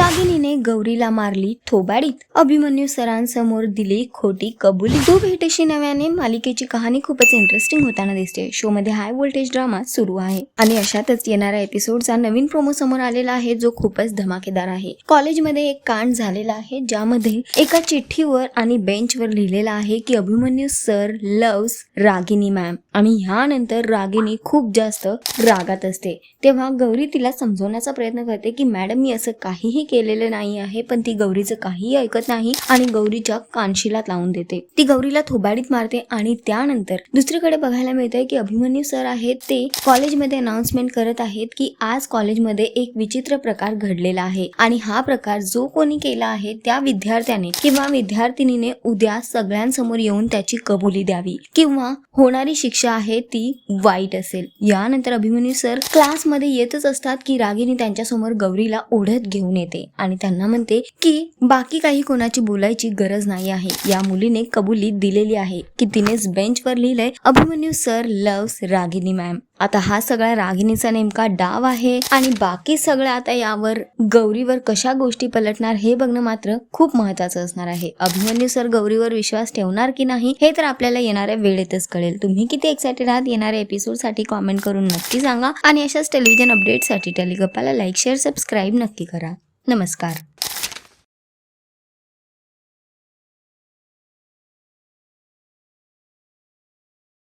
Radyo'nun रागिनीने गौरीला मारली थोबाडीत. अभिमन्यू सरांसमोर दिली खोटी कबुली. दो भेटेशी नव्याने मालिकेची कहाणी खूपच इंटरेस्टिंग होताना दिसते. शो मध्ये हाय व्होल्टेज ड्रामा सुरू आहे. आणि अशातच येणाऱ्या एपिसोडचा नवीन प्रोमो समोर आलेला आहे जो खूपच धमाकेदार आहे. कॉलेजमध्ये एक कांड झालेला आहे ज्यामध्ये एका चिठ्ठीवर आणि बेंचवर लिहिलेला आहे की Abhimanyu sir loves Ragini ma'am आणि ह्यानंतर रागिनी खूप जास्त रागात असते. तेव्हा गौरी तिला समजवण्याचा प्रयत्न करते की मॅडम मी असं काहीही केलेलं नाही नाही आहे पण ती गौरीचं काही ऐकत नाही आणि गौरीच्या कानशीला लावून देते. ती गौरीला थोबाडीत मारते आणि त्यानंतर दुसरीकडे बघायला मिळतंय की अभिमन्यू सर आहेत ते कॉलेजमध्ये अनाउन्समेंट करत आहेत की आज कॉलेजमध्ये एक विचित्र प्रकार घडलेला आहे आणि हा प्रकार जो कोणी केला आहे त्या विद्यार्थ्याने किंवा विद्यार्थिनीने उद्या सगळ्यांसमोर येऊन त्याची कबुली द्यावी किंवा होणारी शिक्षा आहे ती वाईट असेल. यानंतर अभिमन्यू सर क्लासमध्ये येतच असतात की रागिनी त्यांच्यासमोर गौरीला ओढत घेऊन येते आणि त्या त्यांना म्हणते की बाकी काही कोणाची बोलायची गरज नाही आहे. या मुलीने कबुली दिलेली आहे की तिनेच बेंचवर लिहिलंय Abhimanyu sir loves Ragini ma'am आता हा सगळा रागिनीचा नेमका डाव आहे आणि बाकी सगळं आता यावर गौरीवर कशा गोष्टी पलटणार हे बघणं मात्र खूप महत्वाचं असणार आहे. अभिमन्यू सर गौरीवर विश्वास ठेवणार की नाही हे तर आपल्याला येणाऱ्या वेळेतच कळेल. तुम्ही किती एक्सायटेड आहात येणाऱ्या एपिसोडसाठी कॉमेंट करून नक्की सांगा आणि अशाच टेलिव्हिजन अपडेटसाठी टेलिगप्पाला लाईक शेअर सबस्क्राईब नक्की करा. नमस्कार.